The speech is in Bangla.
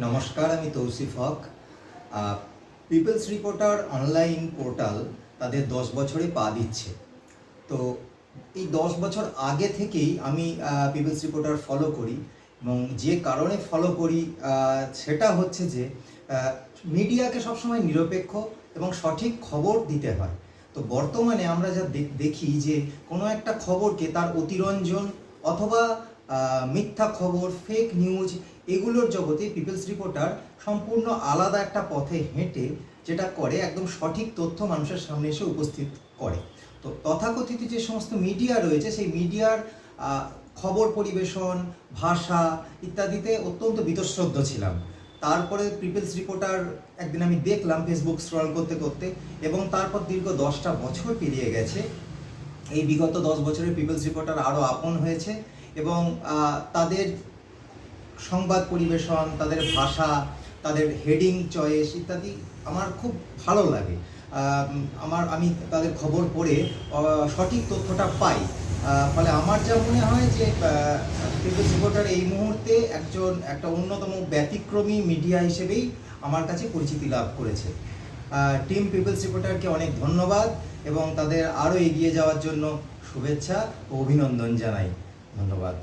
নমস্কার, আমি Tausif Haque. People's reporter online portal তাদের দশ বছরে পা দিচ্ছে। তো এই দশ বছর আগে থেকেই আমি পিপলস রিপোর্টার ফলো করি এবং যে কারণে ফলো করি সেটা হচ্ছে যে মিডিয়াকে সবসময় নিরপেক্ষ এবং সঠিক খবর দিতে হয়। তো বর্তমানে আমরা যা দেখ- যে কোনো একটা খবরকে তার অতিরঞ্জন অথবা মিথ্যা খবর ফেক নিউজ এগুলোর জগতে পিপলস রিপোর্টার সম্পূর্ণ আলাদা একটা পথে হেঁটে যেটা করে, একদম সঠিক তথ্য মানুষের সামনে এসে উপস্থিত করে। তো তথাকথিত যে সমস্ত মিডিয়া রয়েছে, সেই মিডিয়ার খবর পরিবেশন, ভাষা ইত্যাদিতে অত্যন্ত বীতশ্রদ্ধ ছিলাম। তারপরে পিপলস রিপোর্টার একদিন আমি দেখলাম ফেসবুক স্ক্রল করতে করতে, এবং তারপর দীর্ঘ দশটা বছর পেরিয়ে গেছে। এই বিগত দশ বছরে পিপলস রিপোর্টার আরও আপন হয়েছে। এবং তাদের সংবাদ পরিবেশন, তাদের ভাষা, তাদের হেডিং চয়েস ইত্যাদি আমার খুব ভালো লাগে। আমার, আমি তাদের খবর পড়ে সঠিক তথ্যটা পাই। ফলে আমার যা মনে হয় যে পিপলস রিপোর্টার এই মুহূর্তে একজন, একটা অন্যতম ব্যতিক্রমী মিডিয়া হিসেবেই আমার কাছে পরিচিতি লাভ করেছে। টিম পিপলস রিপোর্টারকে অনেক ধন্যবাদ এবং তাদের আরও এগিয়ে যাওয়ার জন্য শুভেচ্ছা ও অভিনন্দন জানাই। ধন্যবাদ।